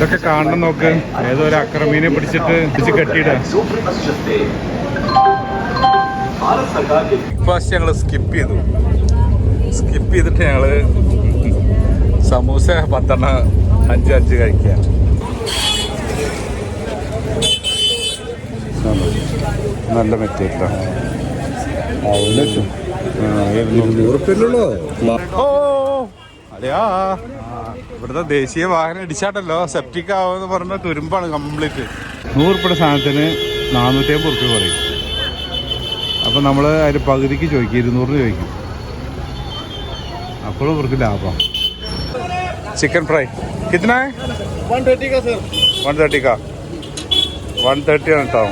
എന്തൊക്കെ കാണണം നോക്ക്. ഏതോ ഒരു അക്രമീനെ പിടിച്ചിട്ട് പിടിച്ച് കെട്ടിയിട. ഫസ്റ്റ് ഞങ്ങൾ സ്കിപ്പ് ചെയ്തു. സ്കിപ്പ് ചെയ്തിട്ട് ഞങ്ങൾ സമൂസ പത്തെണ്ണ അഞ്ച് അഞ്ച് കഴിക്കുക നല്ല മെറ്റീരിയൽ ഉറപ്പില്ലല്ലോ ഓ അതെയാ? ഇവിടുത്തെ ദേശീയ വാഹനം ഇടിച്ചാട്ടല്ലോ. സെപ്റ്റിക് ആവുമെന്ന് പറഞ്ഞ തുരുമ്പാണ് കംപ്ലീറ്റ് നൂറുപ്പിടെ സാധനത്തിന് നാനൂറ്റി അമ്പത് റുപ്യ പറയും. അപ്പം നമ്മൾ അതിന് പകുതിക്ക് ചോദിക്കും ഇരുന്നൂറിന് ചോദിക്കും. അപ്പോഴും ഇവർക്ക് ലാഭം. ചിക്കൻ ഫ്രൈ കിട്ടണേ വൺ തേർട്ടിക്കാ കാ വൺ തേർട്ടിക്കാ വൺ തേർട്ടി ആണ് കേട്ടോ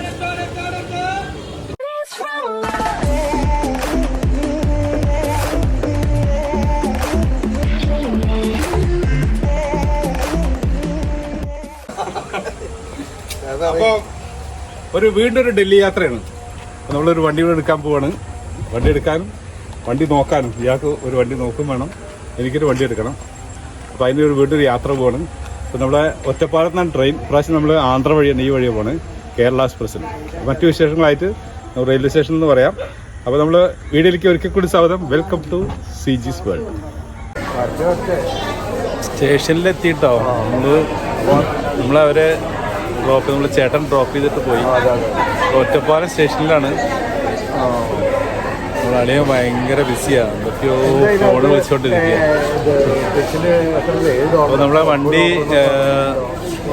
അപ്പോൾ ഒരു വീണ്ടും ഒരു ഡൽഹി യാത്രയാണ്. അപ്പോൾ നമ്മളൊരു വണ്ടി കൂടെ എടുക്കാൻ പോവാണ്. വണ്ടി എടുക്കാനും വണ്ടി നോക്കാനും. ഇയാൾക്ക് ഒരു വണ്ടി നോക്കും വേണം. എനിക്കൊരു വണ്ടി എടുക്കണം. അപ്പോൾ അതിന്റെ ഒരു വീണ്ടും ഒരു യാത്ര പോവാണ്. അപ്പോൾ നമ്മുടെ ഒറ്റപ്പാലത്ത് നിന്നാണ് ട്രെയിൻ. പ്രാവശ്യം നമ്മൾ ആന്ധ്ര വഴിയാണ് ഈ വഴിയാണ് പോണ്. കേരള എക്സ്പ്രസ്സിൽ മറ്റു വിശേഷങ്ങളായിട്ട് റെയിൽവേ സ്റ്റേഷൻ എന്ന് പറയാം. അപ്പോൾ നമ്മൾ വീഡിയോയിലേക്ക് ഒരിക്കൽ കൂടി സ്വാഗതം. Welcome to C G's world സ്റ്റേഷനിലെത്തിയിട്ടോ? നമ്മൾ നമ്മളവരെ ഡ്രോപ്പ് നമ്മൾ ചേട്ടൻ ഡ്രോപ്പ് ചെയ്തിട്ട് പോയി. ഒറ്റപ്പാലം സ്റ്റേഷനിലാണ്. നമ്മളളിയ ഭയങ്കര ബിസിയാണ് എന്തൊക്കെയോ ഫോണ് വിളിച്ചോണ്ടിരിക്കുക അപ്പോൾ നമ്മളെ വണ്ടി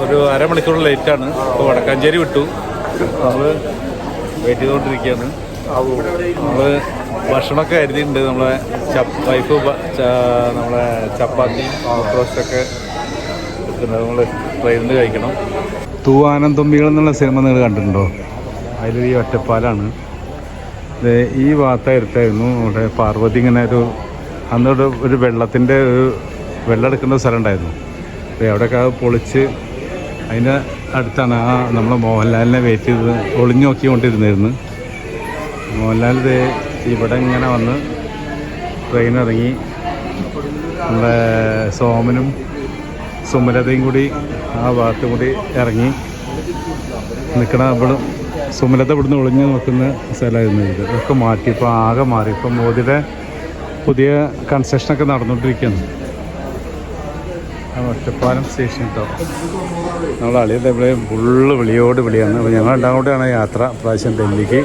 ഒരു അരമണിക്കൂർ ലേറ്റാണ് ഇപ്പോൾ വടക്കാഞ്ചേരി വിട്ടു. നമ്മൾ വെയിറ്റ് ചെയ്തുകൊണ്ടിരിക്കുകയാണ് നമ്മൾ ഭക്ഷണമൊക്കെ കരുതിയിട്ടുണ്ട്. നമ്മളെ വൈഫ് നമ്മളെ ചപ്പാത്തി റോസ്റ്റൊക്കെ എടുക്കുന്നത് നമ്മൾ ട്രെയിനിൽ കഴിക്കണം. തൂവാനന്തുമ്പികൾ എന്നുള്ള സിനിമ നിങ്ങൾ കണ്ടിട്ടുണ്ടോ? അതിൽ ഈ ഒറ്റപ്പാലാണ്. ഈ ഈ ഭാഗത്തായിരുത്തായിരുന്നു ഇവിടെ പാർവതി ഇങ്ങനെ ഒരു അന്നൊരു ഒരു വെള്ളത്തിന്റെ ഒരു വെള്ളം എടുക്കേണ്ട സ്ഥലം ഉണ്ടായിരുന്നു. അപ്പോൾ അവിടെയൊക്കെ അത് പൊളിച്ച് അതിന്റെ അടുത്താണ് ആ നമ്മളെ മോഹൻലാലിനെ വെയിറ്റ് ചെയ്ത് ഒളിഞ്ഞു നോക്കിക്കൊണ്ടിരുന്നിരുന്നു. മോഹൻലാൽ ഇവിടെ ഇങ്ങനെ വന്ന് ട്രെയിൻ ഇറങ്ങി. നമ്മുടെ സോമനും സുമലതയും കൂടി ആ ഭാഗത്തും കൂടി ഇറങ്ങി നിൽക്കണ ഇവിടെ സുമലത ഇവിടുന്ന് ഒളിഞ്ഞു നോക്കുന്ന സ്ഥലമായിരുന്നു ഇത്. ഒക്കെ മാറ്റി. ഇപ്പോൾ ആകെ മാറി. ഇപ്പം മോദിയുടെ പുതിയ കൺസ്ട്രക്ഷനൊക്കെ നടന്നുകൊണ്ടിരിക്കുകയാണ്. ആ ഒറ്റപ്പാലം സ്റ്റേഷൻ കേട്ടോ നമ്മൾ അളിയുടെ ഇവിടെ ഫുള്ള് വിളിയോട് വിളിയാണ്. അപ്പോൾ ഞങ്ങൾ രണ്ടാം കൂടെയാണ് യാത്ര. പ്രാവശ്യം ഡൽഹിക്ക്.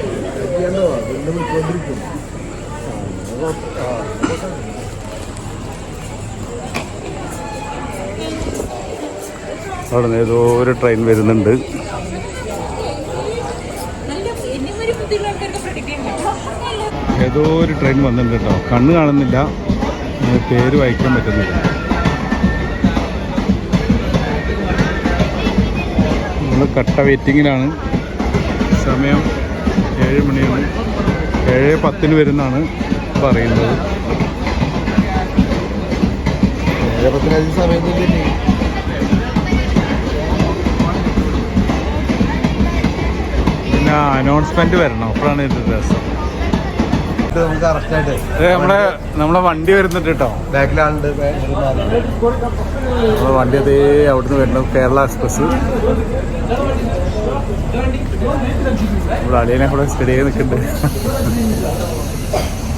അവിടെ നിന്ന് ഏതോ ഒരു ട്രെയിൻ വരുന്നുണ്ട്. ഏതോ ഒരു ട്രെയിൻ വന്നിട്ടുണ്ട് കേട്ടോ. കണ്ണ് കാണുന്നില്ല. പേര് വായിക്കാൻ പറ്റുന്നില്ല. നമ്മൾ കട്ട വെയിറ്റിങ്ങിലാണ്. സമയം ഏഴ് മണിയാണ്. ഏഴ് പത്തിന് വരുന്നാണ് പറയുന്നത്. സമയത്ത് പിന്നെ അനൗൺസ്മെന്റ് വരണം. അപ്പോഴാണ് ഇതിന്റെ രസം. നമ്മളെ നമ്മളെ വണ്ടി വരുന്നുണ്ട് കേട്ടോ ബാക്കിലാളുണ്ട് നമ്മളെ വണ്ടി അതേ അവിടുന്ന് വരണം കേരള എക്സ്പ്രസ് നമ്മുടെ അളിയനെ കൂടെ സ്റ്റഡി ചെയ്ത് നിൽക്കുന്നുണ്ട്.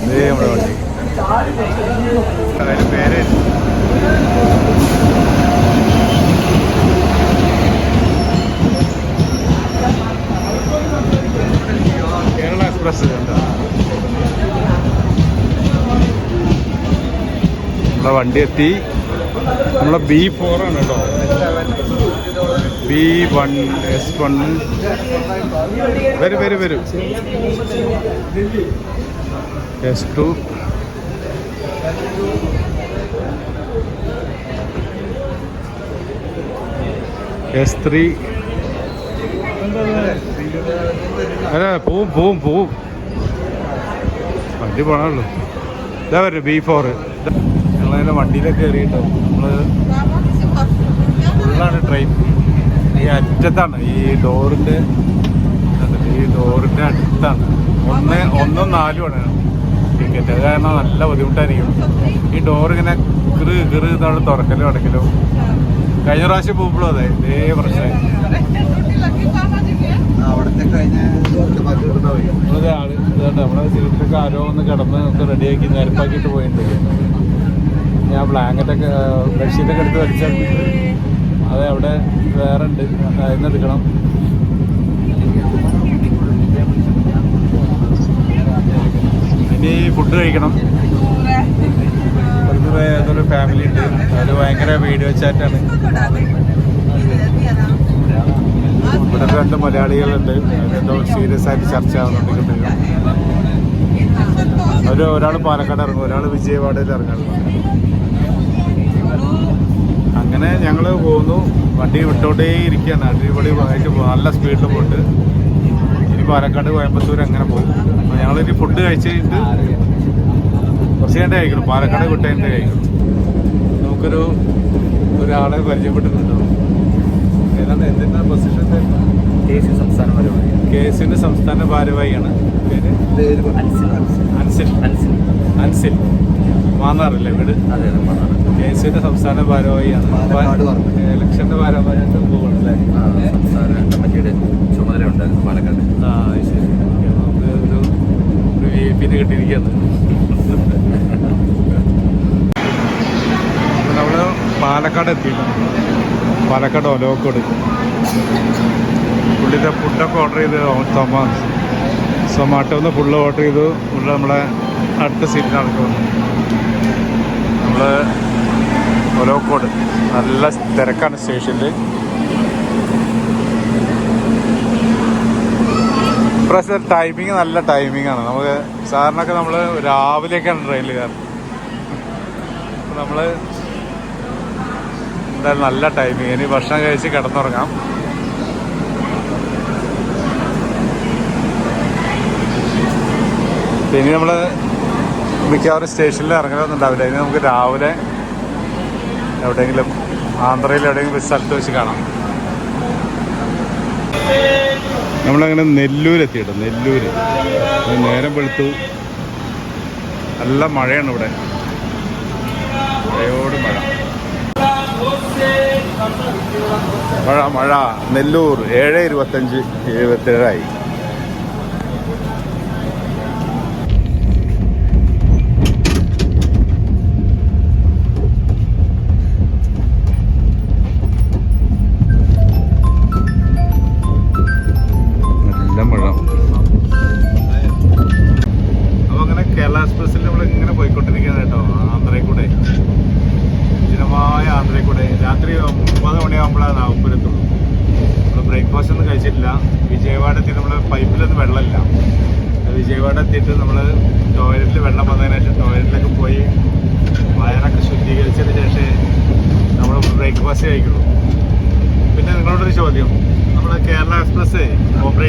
അതേ നമ്മുടെ വണ്ടി. പേര് എന്താ നമ്മളെ വണ്ടി എത്തി. നമ്മളെ ബി ഫോർ ആണ് കേട്ടോ. ബി വൺ എസ് വൺ വരും വരും വരും. എസ് ടു എസ് ത്രീ അല്ല പോവും പോവും പോവും. വണ്ടി പോണല്ലോ ഇതാ വരും ബി ഫോർ ഞങ്ങളതിന്റെ വണ്ടിയിലൊക്കെ കയറിയിട്ടോ നമ്മൾ ഫുള്ളാണ് ട്രെയിൻ ഈ അറ്റത്താണ് ഈ ഡോറിന്റെ ഈ ഡോറിന്റെ അടുത്താണ്. ഒന്ന് ഒന്നും നാലും ആണ്. ടിക്കറ്റ് അത് കാരണം നല്ല ബുദ്ധിമുട്ടായിരിക്കും. ഈ ഡോർ ഇങ്ങനെ കിറ് കിറ് എന്നാണ് തുറക്കലും അടക്കലും. കഴിഞ്ഞ പ്രാവശ്യം പോകുമ്പോഴും അതെ ഇതേ പ്രശ്നമായി. സീറ്റിലൊക്കെ ആരോ ഒന്ന് കിടന്ന് റെഡിയാക്കി നിരപ്പാക്കിയിട്ട് പോയിട്ടുണ്ട് ഞാൻ ബ്ലാങ്കറ്റൊക്കെ ബെഡ്ഷീറ്റൊക്കെ എടുത്ത് വലിച്ചിട്ട് അത് അവിടെ വേറെ ഉണ്ട് അതിന് എടുക്കണം. ഇനി ഫുഡ് കഴിക്കണം. ഒരു ഫാമിലി ഉണ്ട്. അത് ഭയങ്കര വീഡിയോ ചാറ്റാണ് ഇവിടെ രണ്ട് മലയാളികളുണ്ട്. എന്തോ സീരിയസ് ആയിട്ട് ചർച്ച ആവുന്നുണ്ടെങ്കിൽ അവർ ഒരാൾ പാലക്കാട് ഇറങ്ങും ഒരാൾ വിജയവാഡയിൽ ഇറങ്ങും അങ്ങനെ ഞങ്ങൾ പോകുന്നു വണ്ടി വിട്ടോട്ടേ ഇരിക്കുകയാണ്. അടിപൊളി ആയിട്ട് നല്ല സ്പീഡിൽ പോയിട്ട് ഇനി പാലക്കാട് കോയമ്പത്തൂർ അങ്ങനെ പോകും. അപ്പോൾ ഞങ്ങൾ ഇനി ഫുഡ് കഴിച്ചിട്ട് കുറച്ച് കഴിഞ്ഞിട്ട് കഴിക്കണം പാലക്കാട് വിട്ടതിന്റെ കഴിക്കണം നമുക്കൊരു ഒരാളെ പരിചയപ്പെട്ടിട്ടുണ്ടോ? ഏതാണ് എന്തിന്റെ പൊസിഷൻ സംസ്ഥാന പരമായി കെ എസിന്റെ സംസ്ഥാന ഭാരവാഹിയാണ്. പേര്? പേര് അൻസിൽ അൻസിൽ. മാന്നാറല്ലേ വീട്? അതെ കെ എസിന്റെ സംസ്ഥാന ഭാരവാഹിയാണ്. ഇലക്ഷന്റെ ഭാരവാഹിയായിട്ട് പോകുന്നല്ലേ സംസ്ഥാന കമ്മിറ്റിയുടെ ചുമതല ഉണ്ടായിരുന്നു പാലക്കാട്. ആ ശരി. നമുക്ക് ഒരു ഒരു വി ഐ പിന്നെ നമ്മൾ പാലക്കാട് എത്തിയിട്ടുണ്ട്. പാലക്കാട് ഒലോക്കോട് പുള്ളിയുടെ ഫുഡൊക്കെ ഓർഡർ ചെയ്ത് തോമസ് സൊമാറ്റോന്ന് ഫുള്ള് ഓർഡർ ചെയ്തു. ഫുള്ള് നമ്മളെ അടുത്ത സീറ്റിലാണ് തോന്നുന്നു നമ്മൾ ഒലോക്കോട്. നല്ല തിരക്കാണ് സ്റ്റേഷനിൽ ഇപ്രാവശ്യം ടൈമിങ് നല്ല ടൈമിംഗ് ആണ്. നമുക്ക് സാറിനൊക്കെ നമ്മൾ രാവിലെയൊക്കെയാണ് ട്രെയിനിൽ കയറുന്നത്. നമ്മൾ എന്തായാലും നല്ല ടൈമിങ് ഇനി ഭക്ഷണം കഴിച്ച് കിടന്നുറങ്ങാം. ഇനി നമ്മൾ മിക്കവാറും സ്റ്റേഷനിൽ ഇറങ്ങണമെന്നുണ്ടാവില്ല ഇനി നമുക്ക് രാവിലെ എവിടെയെങ്കിലും ആന്ധ്രയിൽ എവിടെയെങ്കിലും ഒരു സ്ഥലത്ത് വെച്ച് കാണാം. നമ്മളങ്ങനെ നെല്ലൂർ എത്തിയിട്ടോ നെല്ലൂർ നേരം വെളുത്തു. നല്ല മഴയാണ് ഇവിടെ മഴയോട് മഴ മഴ മഴ. നെല്ലൂർ ഏഴ് ഇരുപത്തഞ്ച് എഴുപത്തേഴായി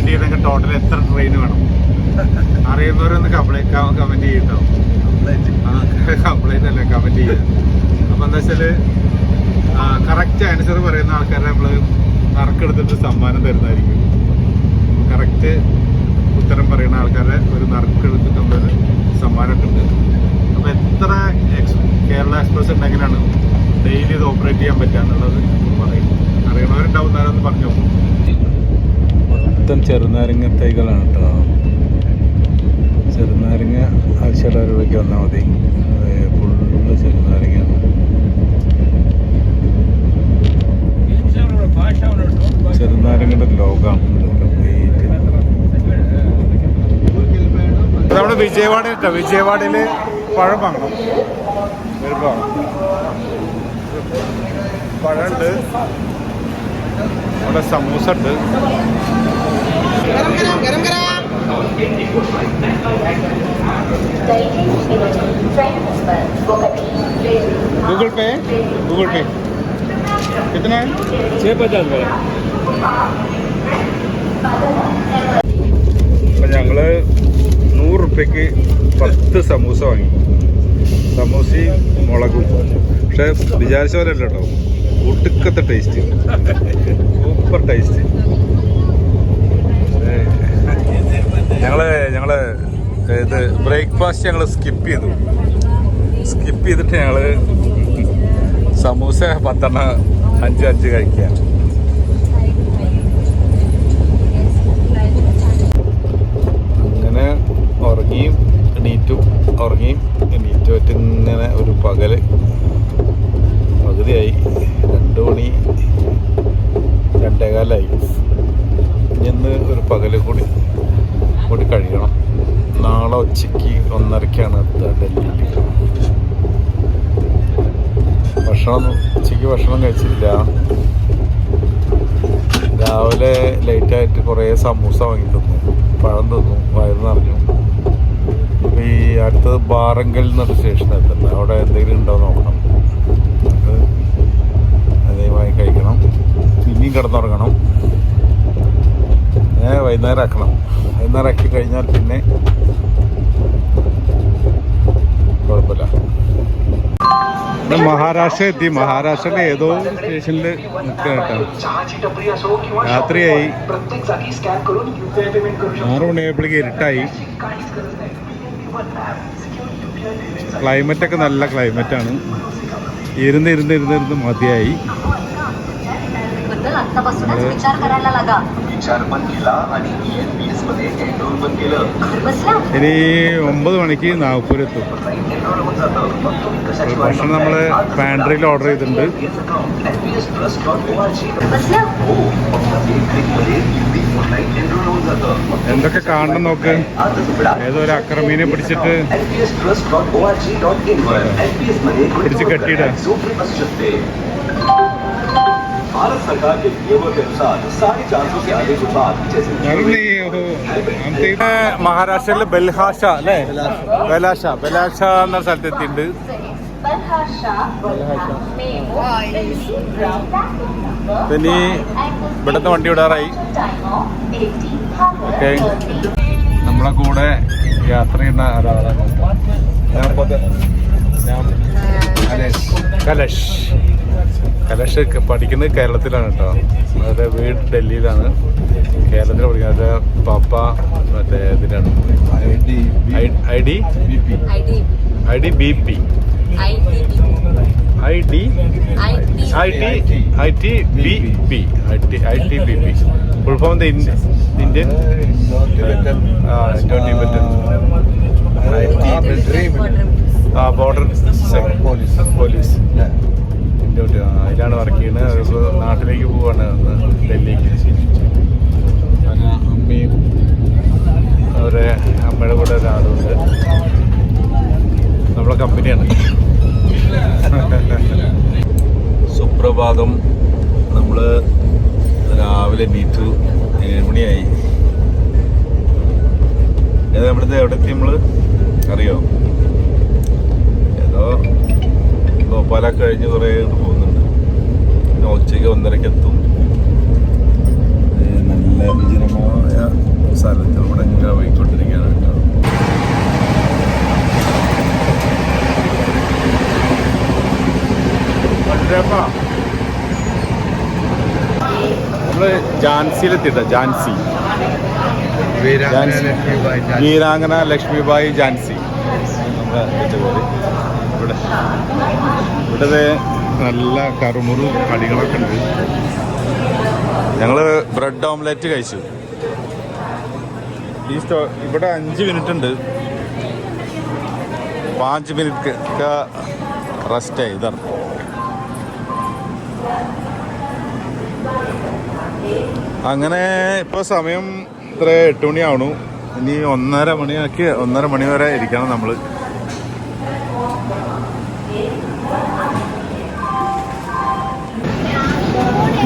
ഓപ്പറേറ്റ് ചെയ്യണമെങ്കിൽ ടോട്ടൽ എത്ര ട്രെയിൻ വേണം? അറിയുന്നവരൊന്ന് കംപ്ലൈന്റ് കമന്റ് ചെയ്യട്ടോ. കംപ്ലൈന്റ് അല്ല കമന്റ് ചെയ്യുക അപ്പൊ എന്താ വെച്ചാൽ കറക്റ്റ് ആൻസർ പറയുന്ന ആൾക്കാരെ നമ്മൾ നറുക്കെടുത്തിട്ട് സമ്മാനം തരുന്നതായിരിക്കും. കറക്റ്റ് ഉത്തരം പറയുന്ന ആൾക്കാരെ ഒരു നറുക്കെടുത്തിട്ട് നമ്മളൊരു സമ്മാനമൊക്കെ ഉണ്ട് അപ്പൊ എത്ര കേരള എക്സ്പ്രസ് ഉണ്ടെങ്കിലാണ് ഡെയിലി ഇത് ഓപ്പറേറ്റ് ചെയ്യാൻ പറ്റുക എന്നുള്ളത് പറയും. അറിയണവരുണ്ടാവും എന്നാലും ഒന്ന് പറഞ്ഞു മൊത്തം ചെറുനാരങ്ങ തൈകളാണ് കേട്ടോ ചെറുനാരങ്ങ ആവശ്യമുള്ള രൂപയ്ക്ക് വന്നാൽ മതി. ഫുള്ള് ചെറുനാരങ്ങ ചെറുനാരങ്ങയുടെ ലോകമാണ് നമ്മുടെ വിജയവാഡ കേട്ടോ. വിജയവാഡയിൽ പഴം വാങ്ങണം. വരുമ്പോ പഴമുണ്ട്. അവിടെ സമൂസ ഉണ്ട്. गूगल पे गूगल पे कितना है छः पचास का അപ്പം ഞങ്ങൾ നൂറ് റുപ്യക്ക് പത്ത് സമൂസ വാങ്ങി സമൂസയും മുളകും പക്ഷെ വിചാരിച്ച പോലെ അല്ല കേട്ടോ ഒട്ടുക്കത്തെ ടേസ്റ്റ് സൂപ്പർ ടേസ്റ്റ് ഞങ്ങൾ ഞങ്ങൾ ഇത് ബ്രേക്ക്ഫാസ്റ്റ് ഞങ്ങൾ സ്കിപ്പ് ചെയ്തു. സ്കിപ്പ് ചെയ്തിട്ട് ഞങ്ങൾ സമൂസ പത്തെണ്ണ അഞ്ച് അഞ്ച് കഴിക്കുക. അങ്ങനെ ഉറങ്ങിയും എണീറ്റും ഉറങ്ങിയും എണീറ്റുമായിട്ട് ഇങ്ങനെ ഒരു പകൽ പകുതിയായി. രണ്ട് മണി രണ്ടേകാലായി. ഇനി ഇന്ന് ഒരു പകൽ കൂടി. കൂടി കഴിയണം. നാളെ ഉച്ചയ്ക്ക് ഒന്നരക്കാണ് എത്തുക ഡൽഹിയിൽ ഭക്ഷണം ഉച്ചയ്ക്ക് ഭക്ഷണം കഴിച്ചില്ല രാവിലെ ലേറ്റായിട്ട് കുറേ സമൂസ വാങ്ങി തന്നു. പഴം തന്നു വയറ് നിറഞ്ഞു. അപ്പോൾ ഈ അടുത്തത് ബാറങ്കൽ എന്നൊരു സ്റ്റേഷൻ എത്തുന്നത് അവിടെ എന്തെങ്കിലും ഉണ്ടോ നോക്കണം. എന്നിട്ട് അതേമായി കഴിക്കണം. ഇനിയും കിടന്നുറങ്ങണം. ഏ വൈകുന്നേരം ആക്കണം. ഒന്നിറക്കി കഴിഞ്ഞാൽ പിന്നെ കുഴപ്പമില്ല. മഹാരാഷ്ട്ര എത്തി. മഹാരാഷ്ട്രയിലെ ഏതോ സ്റ്റേഷനിൽ നിൽക്കാം രാത്രിയായി. ആറു മണിയായപ്പോഴേക്ക് ഇരുട്ടായി. ക്ലൈമറ്റൊക്കെ നല്ല ക്ലൈമറ്റാണ്. ഇരുന്ന് ഇരുന്ന് ഇരുന്ന് ഇരുന്ന് മതിയായി. विचार करायला लागा विचार पण केला आणि ENPS मध्ये एनरोल पण केलं घर बसल्या ഇനി ഒമ്പത് മണിക്ക് നാഗ്പൂർ എത്തും एनरोल होऊन जातं मग तुम्ही कशाची वाट ഭക്ഷണം നമ്മൾ പാൻട്രിയിൽ ഓർഡർ ചെയ്തിട്ടുണ്ട് NPS plus dot O R G घर बसल्या हो फक्त एक क्लिक मध्ये युनिक ऑनलाईन एनरोल होऊन जातं मग എന്തൊക്കെ കാണണം നോക്ക് आजच उघडा ഏതോ ഒരു അക്രമീനെ പിടിച്ചിട്ട് NPS plus dot O R G dot in were NPS मध्ये पुढची कट्टी टाक. जोखीम असू शकते भारत सरकार के नियमों के अनुसार साढ़े चार सौ से अधिक उत्पाद जैसे മഹാരാഷ്ട്രയിലെ ബൽഹാഷ അല്ലേ ബലാഷ ബലാഷ എന്ന സ്ഥലത്ത് എത്തിയിട്ടുണ്ട് बलहाशा मेमो പിന്നെ ഇവിടുത്തെ വണ്ടി വിടാറായി ഓക്കെ നമ്മളെ കൂടെ യാത്ര ചെയ്യുന്ന ഒരാളാണ് ഞാൻ പൊത- ഞാൻ കലേഷ് കലഷ് കലഷ് ക- പഠിക്കുന്നത് കേരളത്തിലാണ് കേട്ടോ. അവരുടെ വീട് ഡൽഹിയിലാണ്. കേരളത്തിൽ പഠിക്കുന്നത് അവരുടെ പപ്പ മറ്റേ ഇതിലാണ്. I D I D? B P. I D I T I T B. P. I T I T B P. Full form the Indian? Border police. Police. India അതിലാണ് വർക്ക് ചെയ്യുന്നത്. ഇപ്പോൾ നാട്ടിലേക്ക് പോവാണ് ഡൽഹിക്ക്. അമ്മയും അവരെ അമ്മയുടെ കൂടെ ഒരാളുണ്ട്. നമ്മളെ കമ്പനിയാണ്. സുപ്രഭാതം. നമ്മൾ രാവിലെ എണീറ്റു. ഏഴ് മണിയായി. ഏതാ ഇവിടുത്തെ എവിടെ എത്തി നമ്മൾ അറിയോ? ഏതോ ഭോപ്പാലൊക്കെ കഴിഞ്ഞ് കുറേ ഇത് പോകുന്നുണ്ട്. പിന്നെ ഉച്ചയ്ക്ക് ഒന്നരക്ക് എത്തും. നല്ല വിജനമായ സ്ഥലത്ത് ഇവിടെ ഇങ്ങനെ പോയിക്കൊണ്ടിരിക്കുകയാണ് കേട്ടോ. നമ്മൾ ജാൻസിയിലെത്തിട്ട ജാൻസി. വീരാങ്കന വീരാംഗന ലക്ഷ്മിബായി ജാൻസി. നമ്മുടെ. ഇവിടെ. ഇവിടെ നല്ല കറുമുറു കടികളൊക്കെ ഉണ്ട്. ഞങ്ങൾ ബ്രെഡ് ഓംലെറ്റ് കഴിച്ചു. ഈ സ്റ്റോ ഇവിടെ അഞ്ച് മിനിറ്റ് ഉണ്ട്. പാഞ്ച് മിനിറ്റ് റെസ്റ്റ് ആയി ഇതാണ്. അങ്ങനെ ഇപ്പോൾ സമയം ഇത്ര എട്ട് മണിയാവണു. ഇനി ഒന്നര മണിയാക്കി ഒന്നര മണി വരെ ഇരിക്കണം നമ്മൾ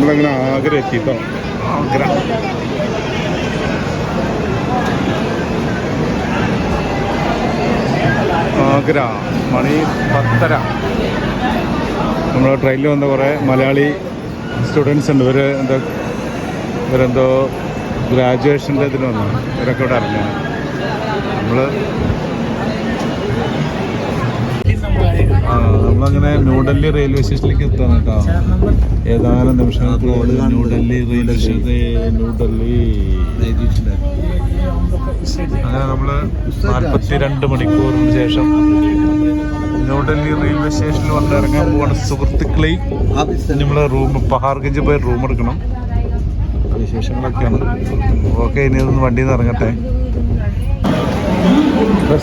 നമ്മളങ്ങനെ ആഗ്ര എത്തിട്ടോ ആഗ്ര ആഗ്ര മണി പത്തര. നമ്മൾ ട്രെയിനിൽ വന്ന കുറേ മലയാളി സ്റ്റുഡൻസ് ഉണ്ട്. ഇവർ എന്താ ഇവരെന്തോ ഗ്രാജുവേഷന്റെ ഇതിന് വന്നു. ഇവരൊക്കെ ഇവിടെ അറിഞ്ഞാണ് നമ്മൾ നമ്മളങ്ങനെ ന്യൂഡൽഹി റെയിൽവേ സ്റ്റേഷനിലേക്ക് എത്താണ് കേട്ടോ. ഏതാനും നിമിഷങ്ങൾക്കുള്ളിൽ ന്യൂഡൽഹി റെയിൽവേ സ്റ്റേഷൻ ന്യൂഡൽഹി അങ്ങനെ നമ്മൾ നാൽപ്പത്തി രണ്ട് മണിക്കൂറിന് ശേഷം ന്യൂഡൽഹി റെയിൽവേ സ്റ്റേഷനിൽ വന്ന് ഇറങ്ങാൻ പോവാണ് സുഹൃത്തുക്കളെ. നമ്മൾ റൂം പഹാർഗഞ്ച് പോയി റൂം എടുക്കണം. വിശേഷങ്ങളൊക്കെയാണ്. ഓക്കെ ഇനി ഒന്ന് വണ്ടിയിൽ നിന്ന് ഇറങ്ങട്ടെ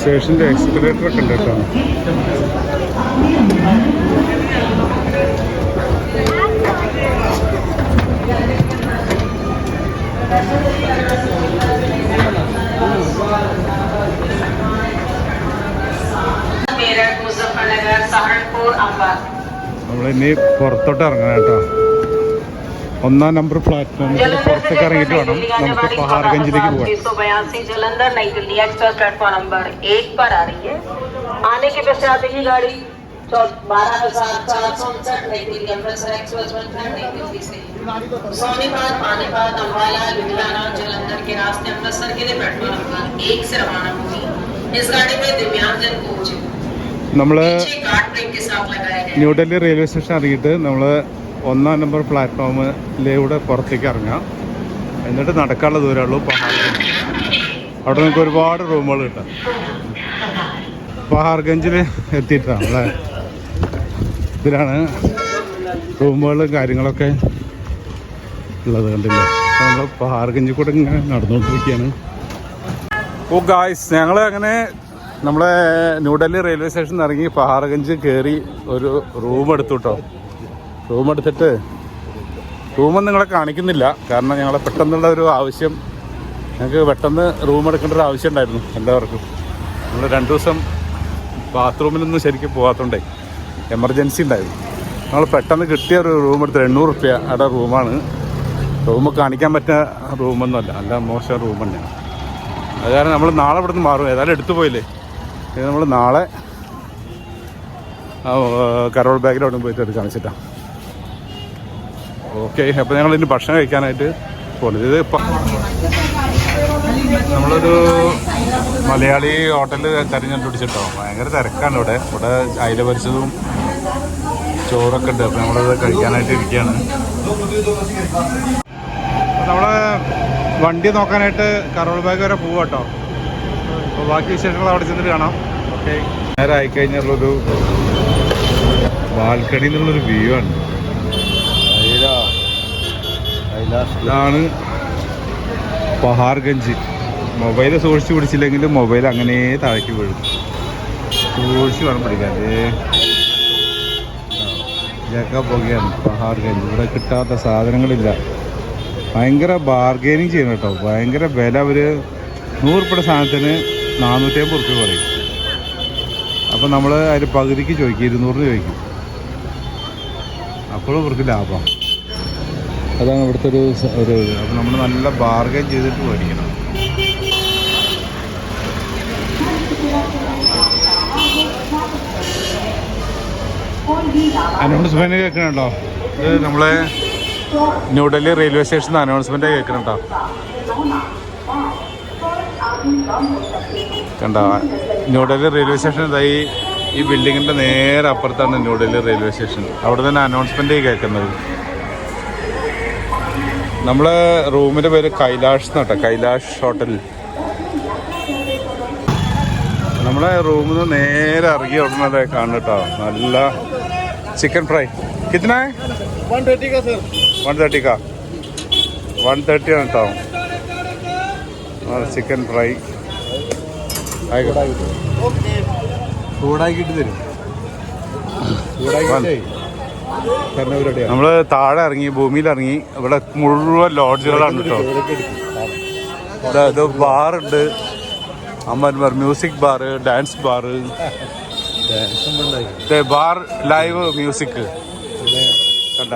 സ്റ്റേഷന്റെ എക്സ്കലേറ്റർ ഒക്കെ ഉണ്ട് കേട്ടോ. നമ്മളിനി പുറത്തോട്ട് ഇറങ്ങണം കേട്ടോ. ഒന്നാം നമ്പർ പ്ലാറ്റ്ഫോമിൽ പുറത്തേക്ക് ഇറങ്ങിയിട്ട് വേണം. നമുക്ക് പഹാർഗഞ്ചിലേക്ക് പോകാം ആനയ്ക്ക് പശ്ചാത്തല ഗാഡി जलंधर नई दिल्ली एक्सप्रेस प्लेटफॉर्म नंबर एक पर आ रही है आने के पश्चात ही गाड़ी बारह हजार चार सौ उनसठ नई दिल्ली अमृतसर एक्सप्रेस बनकर नई दिल्ली से सोनीपत पानीपत अम्बाला लुधियाना जलंधर के रास्ते अमृतसर के लिए प्लेटफॉर्म नंबर एक से रवाना होगी इस गाड़ी में दिव्यांगजन कोच നമ്മൾ पीछे गार्ड ब्रेक के साथ लगाया गया है। ന്യൂഡൽഹി റെയിൽവേ സ്റ്റേഷൻ ഇറങ്ങിയിട്ട് നമ്മൾ ഒന്നാം നമ്പർ പ്ലാറ്റ്ഫോമിലൂടെ പുറത്തേക്ക് ഇറങ്ങാം എന്നിട്ട് നടക്കാനുള്ള ദൂരമുള്ളൂ പഹാർഗഞ്ച് അവിടെ നമുക്ക് ഒരുപാട് റൂമുകൾ കിട്ടാം പഹാർഗഞ്ചിൽ എത്തിയിട്ടാണ് അല്ലേ ഇതിലാണ് റൂമുകളും കാര്യങ്ങളൊക്കെ ഉള്ളത് കണ്ടില്ലേ? നമ്മൾ പഹാർഗഞ്ചിൽ കൂടെ ഇങ്ങനെ നടന്നുകൊണ്ടിരിക്കുകയാണ്. ഓ ഗായ്സ് ഞങ്ങൾ അങ്ങനെ നമ്മളെ ന്യൂഡൽഹി റെയിൽവേ സ്റ്റേഷനിൽ നിന്ന് ഇറങ്ങി പാറഗഞ്ച് കയറി ഒരു റൂം എടുത്തു കേട്ടോ റൂം എടുത്തിട്ട് റൂമൊന്നും നിങ്ങളെ കാണിക്കുന്നില്ല. കാരണം ഞങ്ങളെ പെട്ടെന്നുള്ള ഒരു ആവശ്യം ഞങ്ങൾക്ക് പെട്ടെന്ന് റൂം എടുക്കേണ്ട ഒരു ആവശ്യം ഉണ്ടായിരുന്നു എല്ലാവർക്കും. നമ്മൾ രണ്ട് ദിവസം ബാത്റൂമിലൊന്നും ശരിക്കും പോകാത്തതുകൊണ്ടേ എമർജൻസി ഉണ്ടായിരുന്നു. നമ്മൾ പെട്ടെന്ന് കിട്ടിയ ഒരു റൂം എടുത്ത് എണ്ണൂറ് റുപ്യ അവിടെ റൂമാണ്. റൂം കാണിക്കാൻ പറ്റുന്ന റൂമൊന്നുമല്ല. നല്ല മോശം റൂം തന്നെയാണ്. അത് കാരണം നമ്മൾ നാളെ ഇവിടുന്ന് മാറും. ഏതായാലും എടുത്തു പോയില്ലേ? ഇത് നമ്മൾ നാളെ കരോൾ ബാഗിൽ അവിടെ പോയിട്ട് അത് കാണിച്ചിട്ടാ. ഓക്കെ അപ്പോൾ ഞങ്ങൾ ഇനി ഭക്ഷണം കഴിക്കാനായിട്ട് പോകുന്നത് ഇത് ഇപ്പം നമ്മളൊരു മലയാളി ഹോട്ടലിൽ തിരഞ്ഞെടുത്ത് പിടിച്ചിട്ടോ ഭയങ്കര തിരക്കാണ് ഇവിടെ. ഇവിടെ അയില പരിച്ചതും ചോറൊക്കെ ഉണ്ട്. അപ്പം നമ്മളത് കഴിക്കാനായിട്ട് ഇരിക്കുകയാണ് നമ്മൾ വണ്ടി നോക്കാനായിട്ട് കറോൾ ബാഗ് വരെ പോവാ കേട്ടോ. അപ്പോൾ ബാക്കി വിശേഷങ്ങൾ അവിടെ ചെന്നിട്ട് കാണാം. ഓക്കെ. നേരെ ആയിക്കഴിഞ്ഞുള്ളൊരു ബാൽക്കണി എന്നുള്ളൊരു വ്യൂ ആണ്. ഇതാണ് പഹാർഗഞ്ച്. മൊബൈൽ സൂക്ഷിച്ച് പിടിച്ചില്ലെങ്കിൽ മൊബൈൽ അങ്ങനെ താഴേക്ക് വീഴും. സൂക്ഷിച്ച് വേണം പിടിക്കാൻ. ഇതൊക്കെ പോകുകയാണ് പഹാർഗഞ്ച് ഇവിടെ കിട്ടാത്ത സാധനങ്ങളില്ല. ഭയങ്കര ബാർഗെയിനിങ് ചെയ്യണം കേട്ടോ. ഭയങ്കര വില അവർ നൂറുപ്പയുടെ സാധനത്തിന് നാനൂറ്റി അമ്പത് റുപ്യ പറയും. അപ്പോൾ നമ്മൾ അതിൽ പകുതിക്ക് ചോദിക്കും. ഇരുന്നൂറിന് ചോദിക്കും. അപ്പോഴും ഇവർക്ക് ലാഭം. അതാണ് ഇവിടുത്തെ ഒരു ഒരു ഇത്. അപ്പം നമ്മൾ നല്ല ബാർഗൈൻ ചെയ്തിട്ട് മേടിക്കണം. അനൗൺസ്മെന്റ് കേൾക്കണുണ്ടോ? ഇത് നമ്മളെ ന്യൂഡൽഹി റെയിൽവേ സ്റ്റേഷനിൽ അനൗൺസ്മെന്റ് കേൾക്കണുണ്ടോ? കണ്ടോ? ന്യൂഡൽഹി റെയിൽവേ സ്റ്റേഷൻ ഇതായി ഈ ബിൽഡിങ്ങിന്റെ നേരെ അപ്പുറത്താണ് ന്യൂഡൽഹി റെയിൽവേ സ്റ്റേഷൻ. അവിടെ തന്നെ അനൗൺസ്മെന്റ് കേൾക്കുന്നത്. നമ്മളെ റൂമിന്റെ പേര് കൈലാഷ് എന്നാട്ടോ കൈലാഷ് ഹോട്ടൽ നമ്മളെ റൂമിൽ നിന്ന് നേരെ ഇറങ്ങി ഉടനെ കാണും നല്ല चिकन फ्राई कितना है वन थर्टी का सर वन थर्टी का वन थर्टी आता हूँ और चिकन फ्राई ചൂടാക്കിയിട്ട് തരും. നമ്മൾ താഴെ ഇറങ്ങി ഭൂമിയിൽ ഇറങ്ങി ഇവിടെ മുഴുവൻ ലോഡ്ജുകളാണ് കേട്ടോ. ഇത് ബാറുണ്ട് അമ്മന്മാർ music bar dance bar bar bar live music. കണ്ട?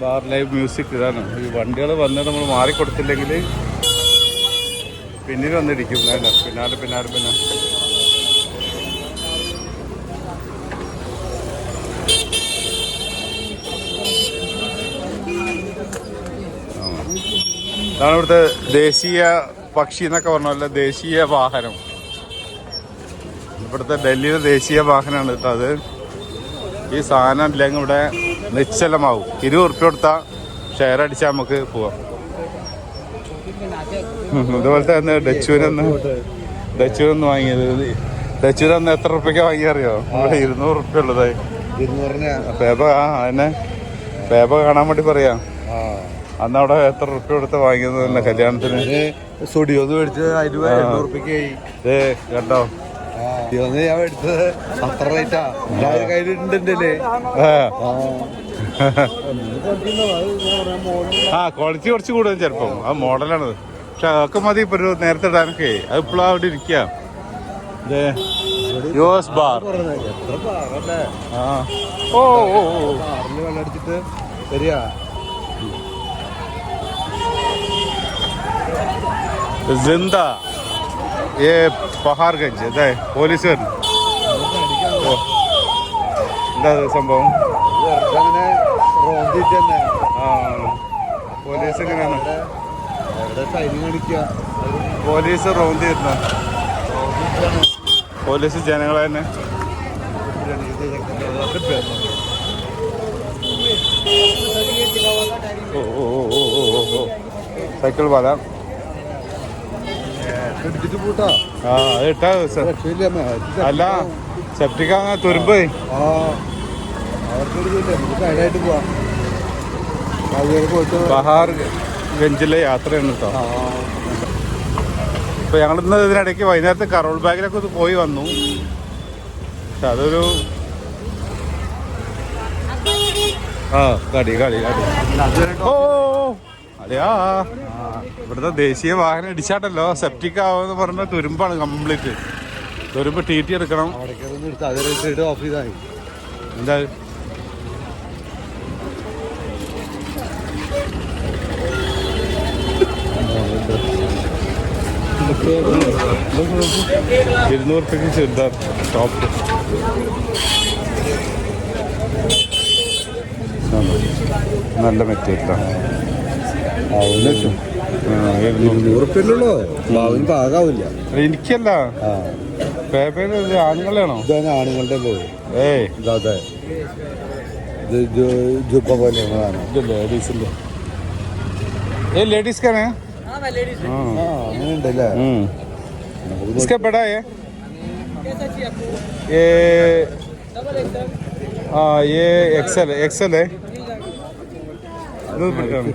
ബാർ ലൈവ് മ്യൂസിക് ഇതാണ്. ഈ വണ്ടികൾ വന്ന് നമ്മൾ മാറിക്കൊടുത്തില്ലെങ്കിൽ പിന്നിൽ വന്നിരിക്കും വേണ്ട പിന്നാലെ പിന്നാലെ പിന്നെ ഇതാണ് ഇവിടുത്തെ ദേശീയ പക്ഷി എന്നൊക്കെ പറഞ്ഞ ദേശീയ വാഹനം. ഇവിടുത്തെ ഡൽഹിയിലെ ദേശീയ വാഹനമാണ് കേട്ടോ അത്. ഈ സാധനം ഇല്ലെങ്കിൽ ഇവിടെ നിശ്ചലമാവും. ഇരുപത് ഉറുപ്പ്യ കൊടുത്താൽ ഷെയർ അടിച്ചാൽ നമുക്ക് പോവാം. അതുപോലെ തന്നെ ഡച്ചുവിനൊന്ന് ഡച്ചുവിനൊന്ന് വാങ്ങിയത്. ഇത് ഡച്ചുര അന്ന് എത്ര റുപ്യക്ക് വാങ്ങിയറിയോ? ഇവിടെ ഇരുന്നൂറ് ഉറുപ്പ്യ ഉള്ളത് ഇരുന്നൂറിന്? പേപ്പ ആ അതന്നെ. പേപ്പ കാണാൻ വേണ്ടി പറയാം. അന്ന് അവിടെ എത്ര റുപ്യ കൊടുത്ത് വാങ്ങിയത് തന്നെ കല്യാണത്തിന്. സ്റ്റുഡിയോന്ന് മേടിച്ച് അതിന് ദേ കണ്ടോ? സ്റ്റുഡിയോന്ന് ഞാൻ മേടിച്ചത് അത്ര റേറ്റാ എല്ലാവരും കയ്യിലുണ്ടല്ലേ ആ. ആ ആ ക്വാളിറ്റി കുറച്ച് കൂടുതൽ ചിലപ്പം അത് മോഡലാണത് പക്ഷെ അതൊക്കെ മതി ഇപ്പൊ ഒരു നേരത്തെ ഇടാനൊക്കെ അത് ഇപ്പോഴും അവിടെ ഇരിക്കുക യു എസ് ബാർ എത്ര പാറല്ലേ ആ ഓ ഓ ഓ പാറില് വെള്ളം അടിച്ചിട്ട് ശരിയാ जिंदा ये പഹാർഗഞ്ച് അതെ പോലീസുകാരൻ. ഓ എന്താ സംഭവം? പോലീസ് എങ്ങനെയാണ് പോലീസ് റൗണ്ട് ചെയ്യുന്ന പോലീസ് ജനങ്ങളെ തന്നെ. സൈക്കിൾ പാല ആ ഇട്ടാ അല്ല സെപ്റ്റിക്കാങ്ങ തുരുമ്പ്. ആ അവർക്കൊരിതില്ല നമുക്ക് സൈഡായിട്ട് പോവാം. അതുവരെ പോയിട്ട് ബഹാർ ഗഞ്ചിലെ യാത്രയാണ് കേട്ടോ ഇപ്പൊ ഞങ്ങൾ ഇന്ന് ഇതിനിടയ്ക്ക് വൈകുന്നേരത്തെ കറോൾ ബാഗിലൊക്കെ ഒന്ന് പോയി വന്നു. പക്ഷെ അതൊരു ആ കടി കളി കടി. ഓ അതെയാ ഇവിടുത്തെ ദേശീയ വാഹനം ഇടിച്ചാട്ടല്ലോ. സെപ്റ്റിക് ആവുമെന്ന് പറഞ്ഞ തുരുമ്പാണ് കംപ്ലീറ്റ് തുരുമ്പ് ടി ടി എടുക്കണം. എന്താ? ഇരുന്നൂറ് രൂപയ്ക്ക് ചെറുതാ ടോപ്പ് നല്ല മെറ്റീരിയലാണ്. നൂറ് റുപ്യല്ലോ ഭാവിന് പാകാവില്ല എനിക്കല്ല ആ പേപ്പറിൽ ആണുങ്ങളാണോ ഇതാണ് ആണുങ്ങളുടെ പോയി ഏയ് ഇതാതെ ഇത് ജു- ജുബ്ബ പോലെ സാധനം ഇത് ലേഡീസിന്റെ ये लेडीज का है ആ അങ്ങനെ ഉണ്ടല്ലേ हम्म നമുക്ക് इसका बड़ा है ये हाँ ये एक्सेल एक्सेल है ഇത് പിടിക്കണം.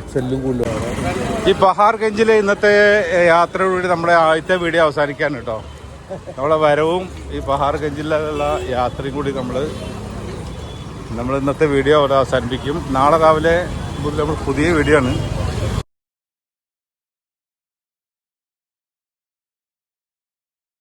എക്സെല്ലും കൂടുതലാണ്. ഈ ബഹാർഗഞ്ചിലെ ഇന്നത്തെ യാത്രയോടുകൂടി നമ്മുടെ ആദ്യത്തെ വീഡിയോ അവസാനിക്കാൻ കേട്ടോ. നമ്മളെ വരവും ഈ ബഹാർഗഞ്ചിലുള്ള യാത്രയും കൂടി നമ്മൾ നമ്മൾ ഇന്നത്തെ വീഡിയോ അവിടെ അവസാനിപ്പിക്കും. നാളെ രാവിലെ നമ്മൾ പുതിയ വീഡിയോ ആണ്.